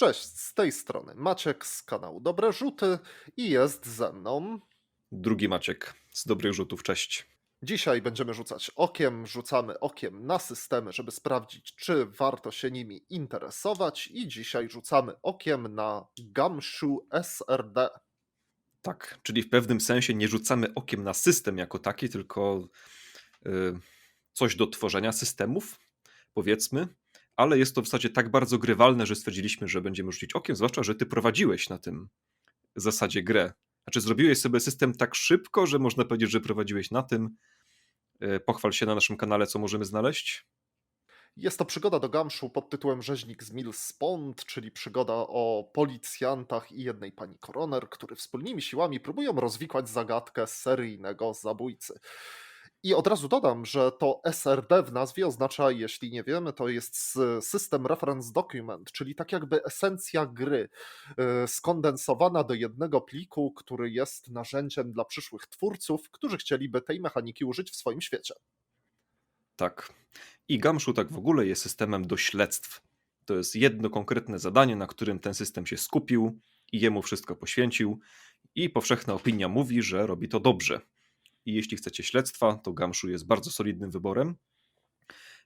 Cześć, z tej strony Maciek z kanału Dobre Rzuty i jest ze mną. Drugi Maciek z dobrych rzutów, cześć. Dzisiaj będziemy rzucać okiem, rzucamy okiem na systemy, żeby sprawdzić, czy warto się nimi interesować. I dzisiaj rzucamy okiem na Gumshoe SRD. Tak, czyli w pewnym sensie nie rzucamy okiem na system jako taki, tylko y, coś do tworzenia systemów, powiedzmy, ale jest to w zasadzie tak bardzo grywalne, że stwierdziliśmy, że będziemy rzucić okiem, zwłaszcza, że ty prowadziłeś na tym zasadzie grę. Znaczy zrobiłeś sobie system tak szybko, że można powiedzieć, że prowadziłeś na tym. Y, Pochwal się na naszym kanale, co możemy znaleźć. Jest to przygoda do Gumshoe pod tytułem Rzeźnik z Mills Pond, czyli przygoda o policjantach i jednej pani koroner, którzy wspólnymi siłami próbują rozwikłać zagadkę seryjnego zabójcy. I od razu dodam, że to SRD w nazwie oznacza, jeśli nie wiemy, to jest System Reference Document, czyli tak jakby esencja gry, y, skondensowana do jednego pliku, który jest narzędziem dla przyszłych twórców, którzy chcieliby tej mechaniki użyć w swoim świecie. Tak. I Gumshoe tak w ogóle jest systemem do śledztw. To jest jedno konkretne zadanie, na którym ten system się skupił i jemu wszystko poświęcił. I powszechna opinia mówi, że robi to dobrze. I jeśli chcecie śledztwa, to Gumshoe jest bardzo solidnym wyborem.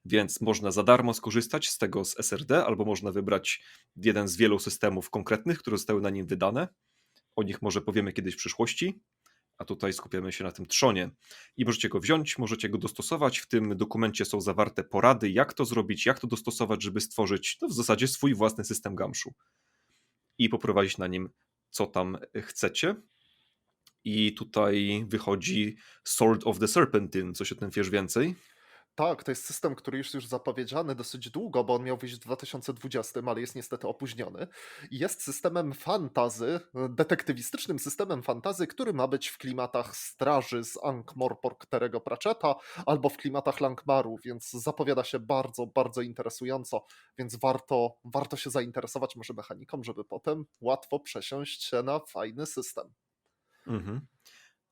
Więc można za darmo skorzystać z tego z SRD, albo można wybrać jeden z wielu systemów konkretnych, które zostały na nim wydane. O nich może powiemy kiedyś w przyszłości a tutaj skupiamy się na tym trzonie. I możecie go wziąć, możecie go dostosować. W tym dokumencie są zawarte porady, jak to zrobić, jak to dostosować, żeby stworzyć no, w zasadzie swój własny system Gamszu i poprowadzić na nim, co tam chcecie. I tutaj wychodzi Sword of the Serpentine. Coś o tym wiesz więcej? Tak, to jest system, który jest już zapowiedziany dosyć długo, bo on miał wyjść w 2020, ale jest niestety opóźniony. Jest systemem fantazy, detektywistycznym systemem fantazy, który ma być w klimatach straży z Ankh-Morpork Pratchetta albo w klimatach Langmaru, więc zapowiada się bardzo, bardzo interesująco, więc warto, warto się zainteresować może mechaniką, żeby potem łatwo przesiąść się na fajny system. Mhm.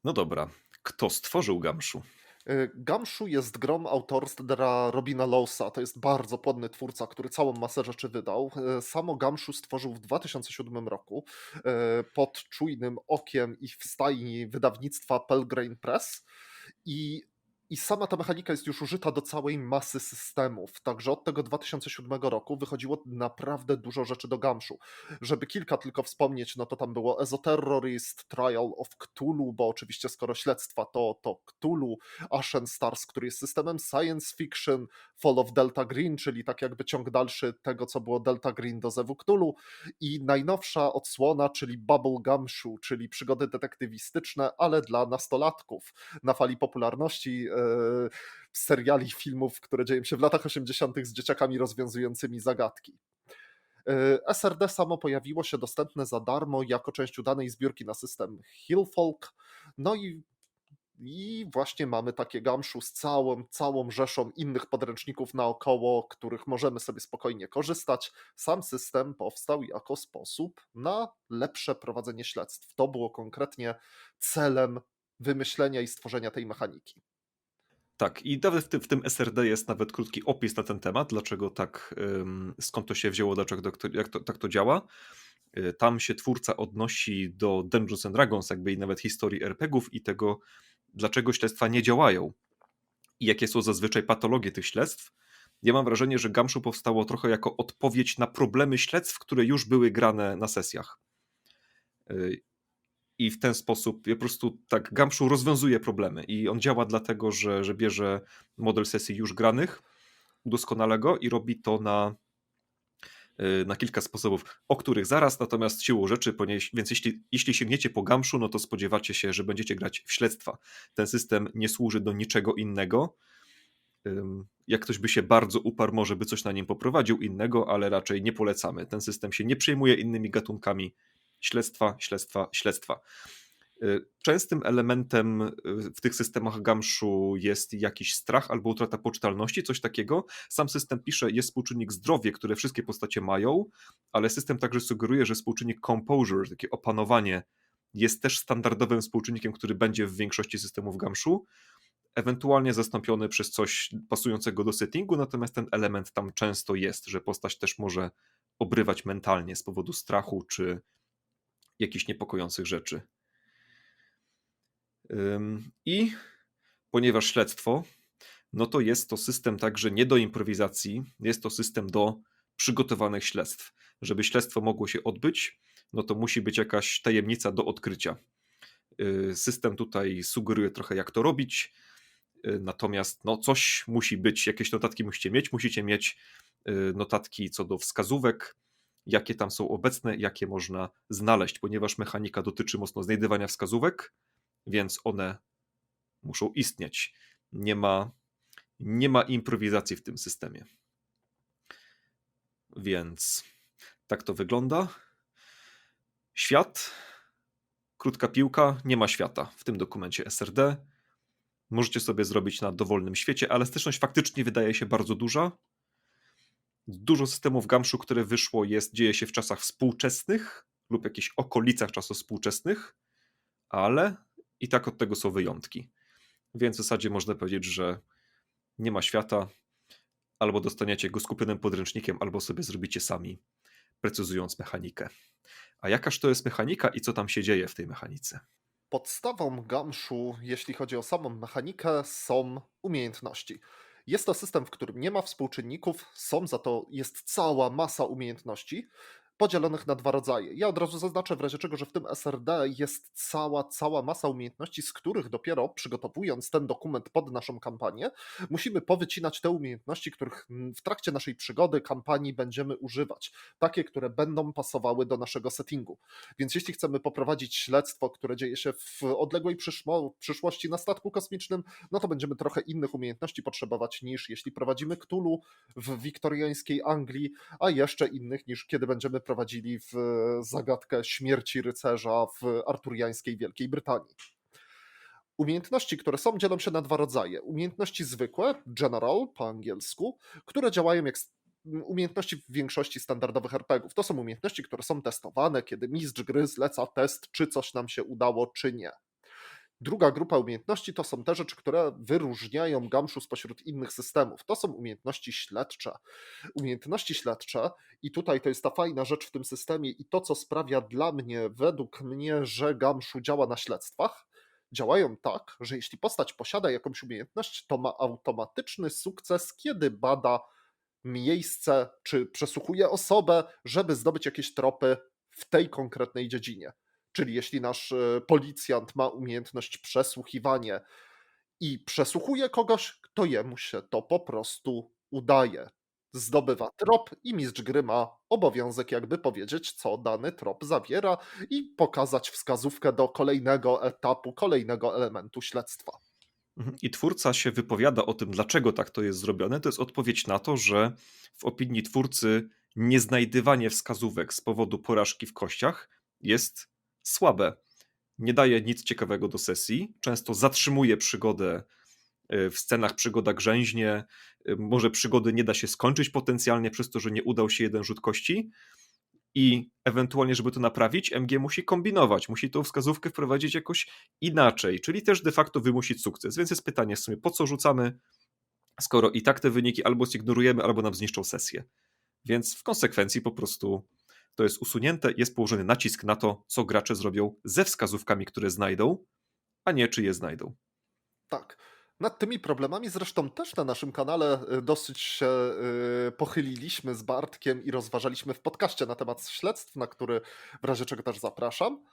No dobra. Kto stworzył Gamszu? Y, Gumshoe jest grą autorstwa Robina Lowsa. To jest bardzo płodny twórca, który całą masę rzeczy wydał. Y, Samo Gumshoe stworzył w 2007 roku y, pod czujnym okiem i w stajni wydawnictwa Pelgrane Press. I i sama ta mechanika jest już użyta do całej masy systemów. Także od tego 2007 roku wychodziło naprawdę dużo rzeczy do Gamszu. Żeby kilka tylko wspomnieć, no to tam było Esoterrorist, Trial of Cthulhu, bo oczywiście skoro śledztwa to, to Cthulhu, Ashen Stars, który jest systemem science fiction, Fall of Delta Green, czyli tak jakby ciąg dalszy tego, co było Delta Green do Zewu Cthulhu i najnowsza odsłona, czyli Bubble Gumshoe, czyli przygody detektywistyczne, ale dla nastolatków. Na fali popularności e, seriali, filmów, które dzieją się w latach 80. z dzieciakami rozwiązującymi zagadki. E, SRD samo pojawiło się dostępne za darmo jako część udanej zbiórki na system Hillfolk. No i, i właśnie mamy takie gamszu z całą, całą rzeszą innych podręczników naokoło, których możemy sobie spokojnie korzystać. Sam system powstał jako sposób na lepsze prowadzenie śledztw. To było konkretnie celem wymyślenia i stworzenia tej mechaniki. Tak, i nawet w tym, w tym SRD jest nawet krótki opis na ten temat, dlaczego tak, skąd to się wzięło, dlaczego to, jak to, tak to działa. Y, Tam się twórca odnosi do Dungeons and Dragons, jakby i nawet historii RPGów i tego, dlaczego śledztwa nie działają i jakie są zazwyczaj patologie tych śledztw. Ja mam wrażenie, że Gamszu powstało trochę jako odpowiedź na problemy śledztw, które już były grane na sesjach. I w ten sposób po prostu tak Gamshoe rozwiązuje problemy i on działa dlatego, że, że bierze model sesji już granych, udoskonala go i robi to na, y, na kilka sposobów, o których zaraz, natomiast siłą rzeczy, więc jeśli, jeśli sięgniecie po Gamshoe, no to spodziewacie się, że będziecie grać w śledztwa. Ten system nie służy do niczego innego. Jak ktoś by się bardzo uparł, może by coś na nim poprowadził innego, ale raczej nie polecamy. Ten system się nie przejmuje innymi gatunkami, śledztwa, śledztwa, śledztwa. Y, Częstym elementem y, w tych systemach Gamszu jest jakiś strach albo utrata poczytalności, coś takiego. Sam system pisze, jest współczynnik zdrowie, które wszystkie postacie mają, ale system także sugeruje, że współczynnik composure, takie opanowanie, jest też standardowym współczynnikiem, który będzie w większości systemów Gamszu, ewentualnie zastąpiony przez coś pasującego do settingu, natomiast ten element tam często jest, że postać też może obrywać mentalnie z powodu strachu czy jakichś niepokojących rzeczy. I ponieważ śledztwo, no to jest to system także nie do improwizacji, jest to system do przygotowanych śledztw. Żeby śledztwo mogło się odbyć, no to musi być jakaś tajemnica do odkrycia. Y, system tutaj sugeruje trochę, jak to robić, y, natomiast no, coś musi być, jakieś notatki musicie mieć. Musicie mieć y, notatki co do wskazówek, jakie tam są obecne, jakie można znaleźć, ponieważ mechanika dotyczy mocno znajdywania wskazówek, więc one muszą istnieć. Nie ma, nie ma improwizacji w tym systemie. Więc tak to wygląda. Świat, krótka piłka, nie ma świata w tym dokumencie SRD. Możecie sobie zrobić na dowolnym świecie. Elastyczność faktycznie wydaje się bardzo duża. Dużo systemów Gamszu, które wyszło, jest, dzieje się w czasach współczesnych lub jakichś okolicach czasów współczesnych, ale i tak od tego są wyjątki. Więc w zasadzie można powiedzieć, że nie ma świata, albo dostaniecie go skupionym podręcznikiem, albo sobie zrobicie sami, precyzując mechanikę. A jakaż to jest mechanika i co tam się dzieje w tej mechanice? Podstawą Gamszu, jeśli chodzi o samą mechanikę, są umiejętności. Jest to system, w którym nie ma współczynników, są za to jest cała masa umiejętności, podzielonych na dwa rodzaje. Ja od razu zaznaczę w razie czego, że w tym SRD jest cała, cała masa umiejętności, z których dopiero przygotowując ten dokument pod naszą kampanię, musimy powycinać te umiejętności, których w trakcie naszej przygody, kampanii będziemy używać. Takie, które będą pasowały do naszego settingu. Więc jeśli chcemy poprowadzić śledztwo, które dzieje się w odległej przyszłości na statku kosmicznym, no to będziemy trochę innych umiejętności potrzebować niż jeśli prowadzimy Cthulhu w wiktoriańskiej Anglii, a jeszcze innych niż kiedy będziemy prowadzili w zagadkę śmierci rycerza w arturiańskiej Wielkiej Brytanii. Umiejętności, które są, dzielą się na dwa rodzaje. Umiejętności zwykłe, general po angielsku, które działają jak umiejętności w większości standardowych RPGów. To są umiejętności, które są testowane, kiedy mistrz gry zleca test, czy coś nam się udało, czy nie. Druga grupa umiejętności to są te rzeczy, które wyróżniają Gamszu spośród innych systemów. To są umiejętności śledcze. Umiejętności śledcze, i tutaj to jest ta fajna rzecz w tym systemie, i to, co sprawia dla mnie, według mnie, że Gamszu działa na śledztwach, działają tak, że jeśli postać posiada jakąś umiejętność, to ma automatyczny sukces, kiedy bada miejsce, czy przesłuchuje osobę, żeby zdobyć jakieś tropy w tej konkretnej dziedzinie. Czyli jeśli nasz e, policjant ma umiejętność przesłuchiwania i przesłuchuje kogoś, to jemu się to po prostu udaje. Zdobywa trop i mistrz gry ma obowiązek jakby powiedzieć, co dany trop zawiera i pokazać wskazówkę do kolejnego etapu, kolejnego elementu śledztwa. Mhm. I twórca się wypowiada o tym, dlaczego tak to jest zrobione. To jest odpowiedź na to, że w opinii twórcy nieznajdywanie wskazówek z powodu porażki w kościach jest słabe. Nie daje nic ciekawego do sesji, często zatrzymuje przygodę e, w scenach przygoda grzęźnie, e, może przygody nie da się skończyć potencjalnie przez to, że nie udał się jeden rzut kości i ewentualnie, żeby to naprawić, MG musi kombinować, musi tą wskazówkę wprowadzić jakoś inaczej, czyli też de facto wymusić sukces. Więc jest pytanie w sumie, po co rzucamy, skoro i tak te wyniki albo zignorujemy, albo nam zniszczą sesję. Więc w konsekwencji po prostu to jest usunięte, jest położony nacisk na to, co gracze zrobią ze wskazówkami, które znajdą, a nie czy je znajdą. Tak. Nad tymi problemami zresztą też na naszym kanale y, dosyć się y, pochyliliśmy z Bartkiem i rozważaliśmy w podcaście na temat śledztw, na który w razie czego też zapraszam.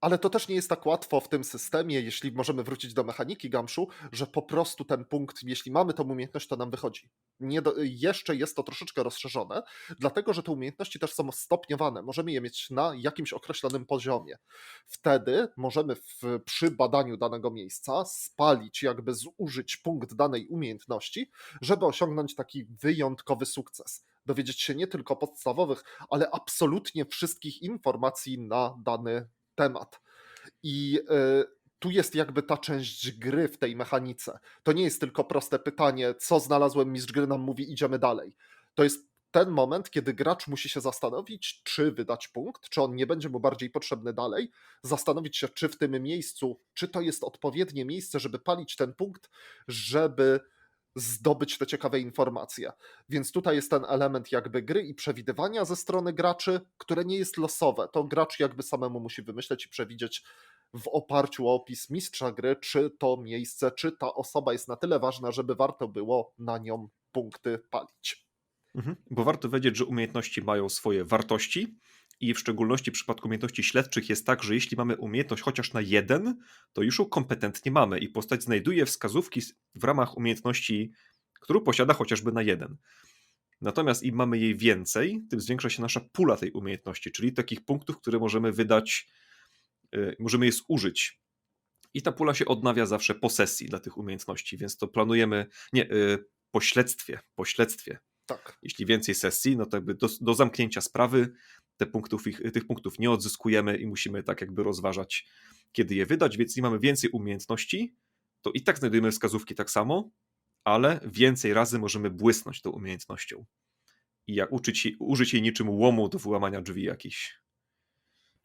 Ale to też nie jest tak łatwo w tym systemie, jeśli możemy wrócić do mechaniki Gamszu, że po prostu ten punkt, jeśli mamy tą umiejętność, to nam wychodzi. Do, jeszcze jest to troszeczkę rozszerzone, dlatego że te umiejętności też są stopniowane. Możemy je mieć na jakimś określonym poziomie. Wtedy możemy w, przy badaniu danego miejsca spalić, jakby zużyć punkt danej umiejętności, żeby osiągnąć taki wyjątkowy sukces dowiedzieć się nie tylko podstawowych, ale absolutnie wszystkich informacji na dany temat. I e, tu jest jakby ta część gry w tej mechanice. To nie jest tylko proste pytanie, co znalazłem, mistrz gry nam mówi, idziemy dalej. To jest ten moment, kiedy gracz musi się zastanowić, czy wydać punkt, czy on nie będzie mu bardziej potrzebny dalej, zastanowić się, czy w tym miejscu, czy to jest odpowiednie miejsce, żeby palić ten punkt, żeby zdobyć te ciekawe informacje. Więc tutaj jest ten element jakby gry i przewidywania ze strony graczy, które nie jest losowe. To gracz jakby samemu musi wymyśleć i przewidzieć w oparciu o opis mistrza gry, czy to miejsce, czy ta osoba jest na tyle ważna, żeby warto było na nią punkty palić. Mhm. Bo warto wiedzieć, że umiejętności mają swoje wartości i w szczególności w przypadku umiejętności śledczych jest tak, że jeśli mamy umiejętność chociaż na jeden, to już ją kompetentnie mamy i postać znajduje wskazówki w ramach umiejętności, którą posiada chociażby na jeden. Natomiast im mamy jej więcej, tym zwiększa się nasza pula tej umiejętności, czyli takich punktów, które możemy wydać, yy, możemy je zużyć. I ta pula się odnawia zawsze po sesji dla tych umiejętności, więc to planujemy, nie, yy, po śledztwie, po śledztwie. Tak. Jeśli więcej sesji, no to jakby do, do zamknięcia sprawy te punktów, ich, tych punktów nie odzyskujemy i musimy tak jakby rozważać, kiedy je wydać, więc nie mamy więcej umiejętności, to i tak znajdujemy wskazówki tak samo, ale więcej razy możemy błysnąć tą umiejętnością. I jak uczyć, użyć jej niczym łomu do wyłamania drzwi jakichś.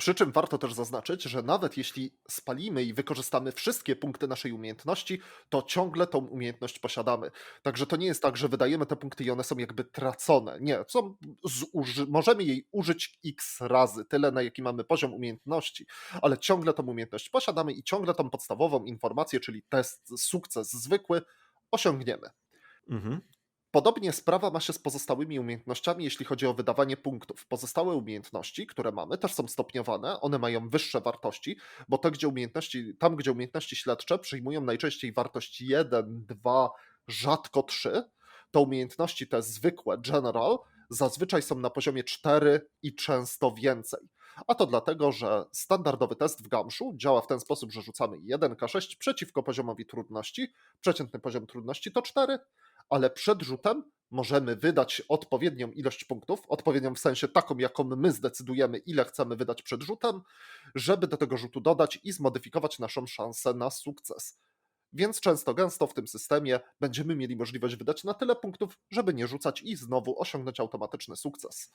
Przy czym warto też zaznaczyć, że nawet jeśli spalimy i wykorzystamy wszystkie punkty naszej umiejętności, to ciągle tą umiejętność posiadamy. Także to nie jest tak, że wydajemy te punkty i one są jakby tracone. Nie, są zuży- możemy jej użyć x razy, tyle na jaki mamy poziom umiejętności, ale ciągle tą umiejętność posiadamy i ciągle tą podstawową informację, czyli test, sukces zwykły, osiągniemy. Mhm. Podobnie sprawa ma się z pozostałymi umiejętnościami, jeśli chodzi o wydawanie punktów. Pozostałe umiejętności, które mamy, też są stopniowane, one mają wyższe wartości, bo te, gdzie umiejętności, tam, gdzie umiejętności śledcze przyjmują najczęściej wartość 1, 2, rzadko 3, to umiejętności te zwykłe, general, zazwyczaj są na poziomie 4 i często więcej. A to dlatego, że standardowy test w Gamszu działa w ten sposób, że rzucamy 1K6 przeciwko poziomowi trudności, przeciętny poziom trudności to 4, ale przed rzutem możemy wydać odpowiednią ilość punktów, odpowiednią w sensie taką, jaką my zdecydujemy, ile chcemy wydać przed rzutem, żeby do tego rzutu dodać i zmodyfikować naszą szansę na sukces. Więc często, gęsto w tym systemie będziemy mieli możliwość wydać na tyle punktów, żeby nie rzucać i znowu osiągnąć automatyczny sukces.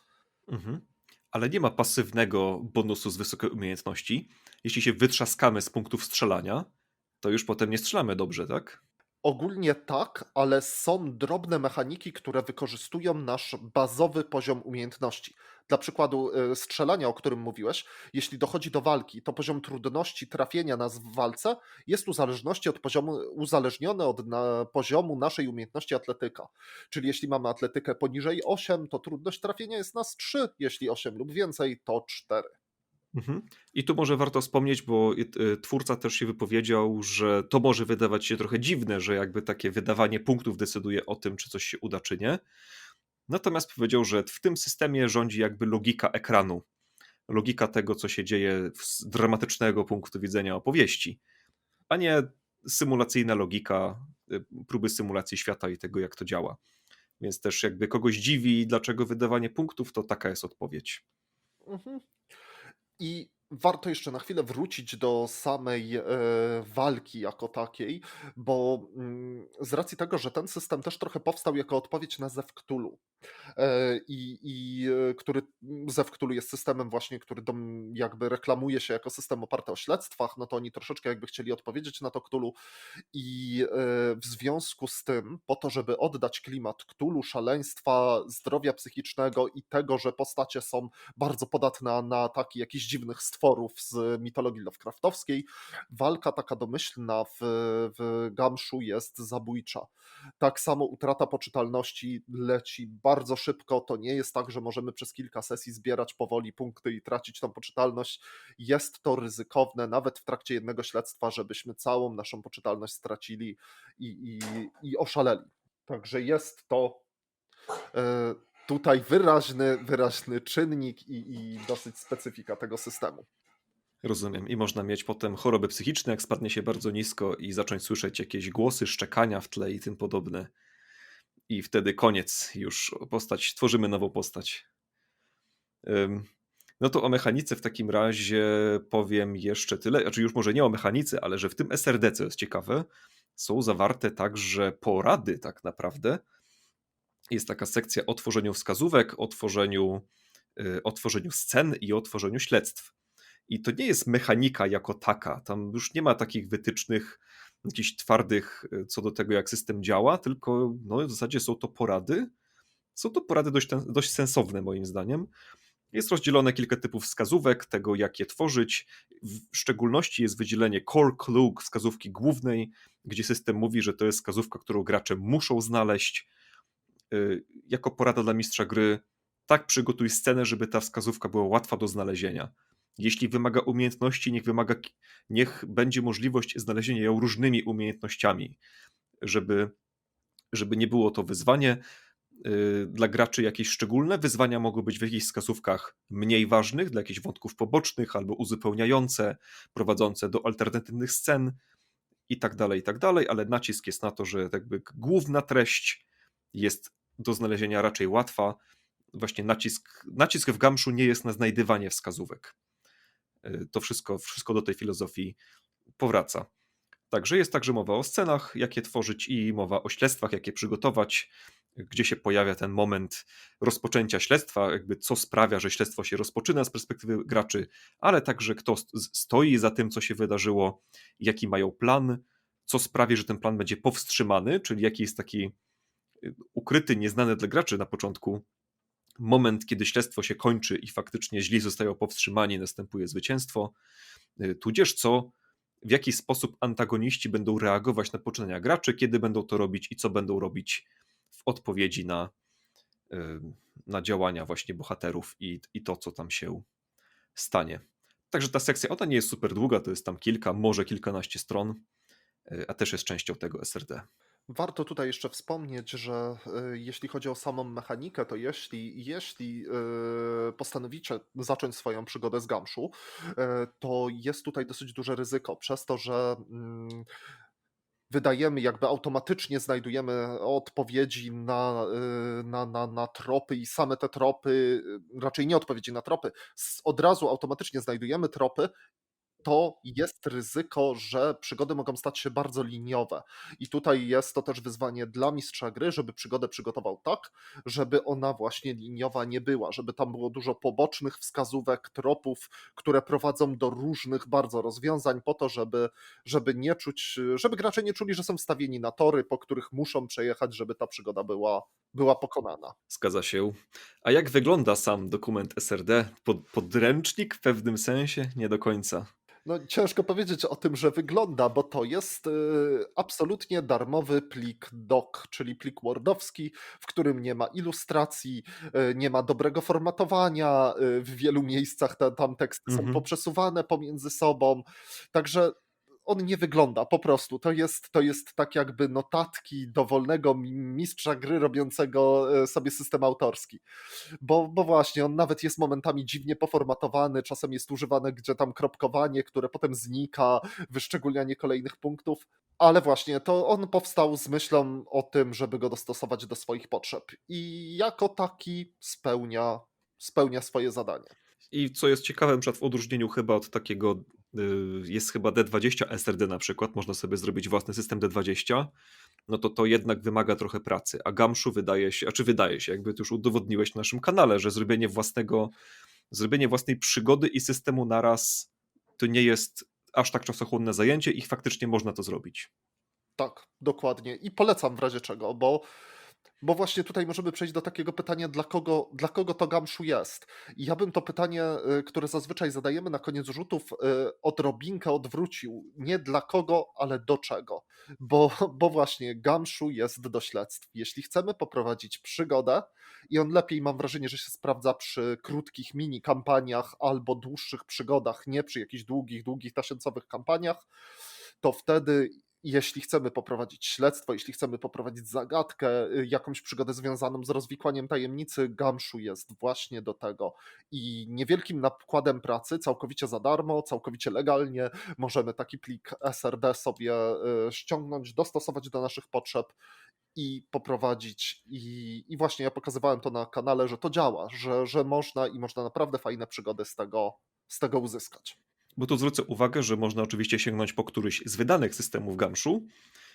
Mhm. Ale nie ma pasywnego bonusu z wysokiej umiejętności. Jeśli się wytrzaskamy z punktów strzelania, to już potem nie strzelamy dobrze, tak? Ogólnie tak, ale są drobne mechaniki, które wykorzystują nasz bazowy poziom umiejętności. Dla przykładu y, strzelania, o którym mówiłeś, jeśli dochodzi do walki, to poziom trudności trafienia nas w walce jest uzależności od poziomu, uzależniony od na, poziomu naszej umiejętności atletyka. Czyli jeśli mamy atletykę poniżej 8, to trudność trafienia jest nas 3, jeśli 8 lub więcej, to 4. Mhm. I tu może warto wspomnieć, bo y, twórca też się wypowiedział, że to może wydawać się trochę dziwne, że jakby takie wydawanie punktów decyduje o tym, czy coś się uda, czy nie. Natomiast powiedział, że w tym systemie rządzi jakby logika ekranu, logika tego, co się dzieje z dramatycznego punktu widzenia opowieści, a nie symulacyjna logika y, próby symulacji świata i tego, jak to działa. Więc też jakby kogoś dziwi, dlaczego wydawanie punktów, to taka jest odpowiedź. Mhm. I warto jeszcze na chwilę wrócić do samej e, walki jako takiej, bo mm, z racji tego, że ten system też trochę powstał jako odpowiedź na Zew Cthulhu, e, i, i e, który Zew Cthulhu jest systemem właśnie, który dom, jakby reklamuje się jako system oparty o śledztwach, no to oni troszeczkę jakby chcieli odpowiedzieć na to Cthulhu i e, w związku z tym, po to, żeby oddać klimat Cthulhu, szaleństwa, zdrowia psychicznego i tego, że postacie są bardzo podatne na ataki jakichś dziwnych stworów z mitologii Lovecraftowskiej, walka taka domyślna w, w Gamszu jest zabójcza. Tak samo utrata poczytalności leci bardzo szybko. To nie jest tak, że możemy przez kilka sesji zbierać powoli punkty i tracić tą poczytalność. Jest to ryzykowne, nawet w trakcie jednego śledztwa, żebyśmy całą naszą poczytalność stracili i, i, i oszaleli. Także jest to e, tutaj wyraźny, wyraźny czynnik i, i dosyć specyfika tego systemu. Rozumiem. I można mieć potem choroby psychiczne, jak spadnie się bardzo nisko i zacząć słyszeć jakieś głosy, szczekania w tle i tym podobne. I wtedy koniec, już postać, tworzymy nową postać. No to o mechanice w takim razie powiem jeszcze tyle. Znaczy, już może nie o mechanice, ale że w tym SRD, co jest ciekawe, są zawarte także porady, tak naprawdę. Jest taka sekcja o tworzeniu wskazówek, o tworzeniu, y, o tworzeniu scen i o tworzeniu śledztw. I to nie jest mechanika jako taka. Tam już nie ma takich wytycznych, jakichś twardych y, co do tego, jak system działa, tylko no, w zasadzie są to porady. Są to porady dość, dość sensowne, moim zdaniem. Jest rozdzielone kilka typów wskazówek, tego jak je tworzyć. W szczególności jest wydzielenie core clue, wskazówki głównej, gdzie system mówi, że to jest wskazówka, którą gracze muszą znaleźć. Y, jako porada dla mistrza gry, tak przygotuj scenę, żeby ta wskazówka była łatwa do znalezienia. Jeśli wymaga umiejętności, niech, wymaga, niech będzie możliwość znalezienia ją różnymi umiejętnościami, żeby, żeby nie było to wyzwanie. Y, dla graczy jakieś szczególne. Wyzwania mogą być w jakichś wskazówkach mniej ważnych, dla jakichś wątków pobocznych albo uzupełniające, prowadzące do alternatywnych scen i tak dalej, i tak dalej, ale nacisk jest na to, że jakby główna treść jest do znalezienia raczej łatwa. Właśnie nacisk, nacisk w Gamszu nie jest na znajdywanie wskazówek. Y, to wszystko, wszystko do tej filozofii powraca. Także jest także mowa o scenach, jakie tworzyć, i mowa o śledztwach, jakie przygotować, gdzie się pojawia ten moment rozpoczęcia śledztwa, jakby co sprawia, że śledztwo się rozpoczyna z perspektywy graczy, ale także kto stoi za tym, co się wydarzyło, jaki mają plan, co sprawi, że ten plan będzie powstrzymany, czyli jaki jest taki y, ukryty, nieznany dla graczy na początku moment, kiedy śledztwo się kończy i faktycznie źli zostają powstrzymani, następuje zwycięstwo, y, tudzież co, w jaki sposób antagoniści będą reagować na poczynania graczy, kiedy będą to robić i co będą robić w odpowiedzi na, y, na działania właśnie bohaterów i, i to, co tam się stanie. Także ta sekcja, ona nie jest super długa, to jest tam kilka, może kilkanaście stron, y, a też jest częścią tego SRD. Warto tutaj jeszcze wspomnieć, że y, jeśli chodzi o samą mechanikę, to jeśli, jeśli y, postanowicie zacząć swoją przygodę z Gamszu, y, to jest tutaj dosyć duże ryzyko, przez to, że mm, wydajemy, jakby automatycznie znajdujemy odpowiedzi na, na, na, na tropy i same te tropy, raczej nie odpowiedzi na tropy, od razu automatycznie znajdujemy tropy to jest ryzyko, że przygody mogą stać się bardzo liniowe. I tutaj jest to też wyzwanie dla mistrza gry, żeby przygodę przygotował tak, żeby ona właśnie liniowa nie była, żeby tam było dużo pobocznych wskazówek, tropów, które prowadzą do różnych bardzo rozwiązań, po to, żeby, żeby nie czuć, żeby gracze nie czuli, że są wstawieni na tory, po których muszą przejechać, żeby ta przygoda była, była pokonana. Zgadza się. A jak wygląda sam dokument SRD? Pod, podręcznik w pewnym sensie? Nie do końca. No, ciężko powiedzieć o tym, że wygląda, bo to jest y, absolutnie darmowy plik doc, czyli plik wordowski, w którym nie ma ilustracji, y, nie ma dobrego formatowania, y, w wielu miejscach te, tam teksty są Mhm. poprzesuwane pomiędzy sobą. Także on nie wygląda po prostu. To jest, to jest tak jakby notatki dowolnego mistrza gry robiącego e, sobie system autorski. Bo, bo właśnie, on nawet jest momentami dziwnie poformatowany, czasem jest używane gdzie tam kropkowanie, które potem znika, wyszczególnianie kolejnych punktów. Ale właśnie, to on powstał z myślą o tym, żeby go dostosować do swoich potrzeb. I jako taki spełnia, spełnia swoje zadanie. I co jest ciekawe, w odróżnieniu chyba od takiego jest chyba D20 SRD na przykład, można sobie zrobić własny system D20, no to to jednak wymaga trochę pracy, a Gamszu wydaje się, a czy wydaje się, jakby to już udowodniłeś na naszym kanale, że zrobienie własnego, zrobienie własnej przygody i systemu naraz to nie jest aż tak czasochłonne zajęcie i faktycznie można to zrobić. Tak, dokładnie. I polecam w razie czego, bo bo właśnie tutaj możemy przejść do takiego pytania, dla kogo, dla kogo to Gamszu jest. I ja bym to pytanie, y, które zazwyczaj zadajemy na koniec rzutów, y, odrobinkę odwrócił. Nie dla kogo, ale do czego. Bo, bo właśnie Gamszu jest do śledztw. Jeśli chcemy poprowadzić przygodę, i on lepiej mam wrażenie, że się sprawdza przy krótkich mini kampaniach albo dłuższych przygodach, nie przy jakichś długich, długich tasiącowych kampaniach, to wtedy jeśli chcemy poprowadzić śledztwo, jeśli chcemy poprowadzić zagadkę, y, jakąś przygodę związaną z rozwikłaniem tajemnicy, Gamszu jest właśnie do tego. I niewielkim nakładem pracy, całkowicie za darmo, całkowicie legalnie, możemy taki plik SRD sobie y, ściągnąć, dostosować do naszych potrzeb i poprowadzić. I, I właśnie ja pokazywałem to na kanale, że to działa, że, że można i można naprawdę fajne przygody z tego, z tego uzyskać. Bo tu zwrócę uwagę, że można oczywiście sięgnąć po któryś z wydanych systemów Gamszu,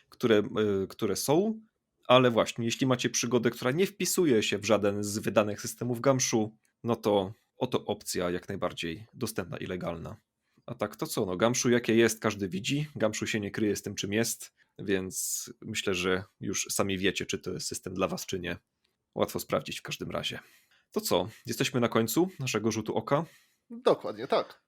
które, e, które są, ale właśnie, jeśli macie przygodę, która nie wpisuje się w żaden z wydanych systemów Gamszu, no to oto opcja jak najbardziej dostępna i legalna. A tak to co? No, Gamszu jakie jest, każdy widzi. Gamszu się nie kryje z tym, czym jest, więc myślę, że już sami wiecie, czy to jest system dla was, czy nie. Łatwo sprawdzić w każdym razie. To co? Jesteśmy na końcu naszego rzutu oka. Dokładnie tak.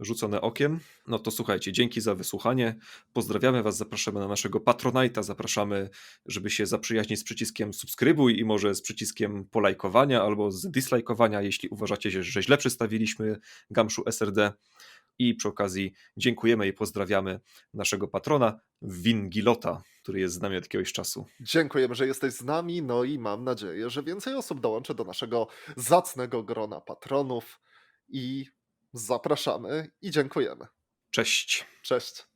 Rzucone okiem. No to słuchajcie, dzięki za wysłuchanie. Pozdrawiamy Was, zapraszamy na naszego Patronite'a, zapraszamy, żeby się zaprzyjaźnić z przyciskiem subskrybuj i może z przyciskiem polajkowania albo z dislajkowania, jeśli uważacie, że, źle przedstawiliśmy Gamszu SRD. I przy okazji dziękujemy i pozdrawiamy naszego patrona Wingilota, który jest z nami od jakiegoś czasu. Dziękujemy, że jesteś z nami, no i mam nadzieję, że więcej osób dołączy do naszego zacnego grona patronów i zapraszamy i dziękujemy. Cześć. Cześć.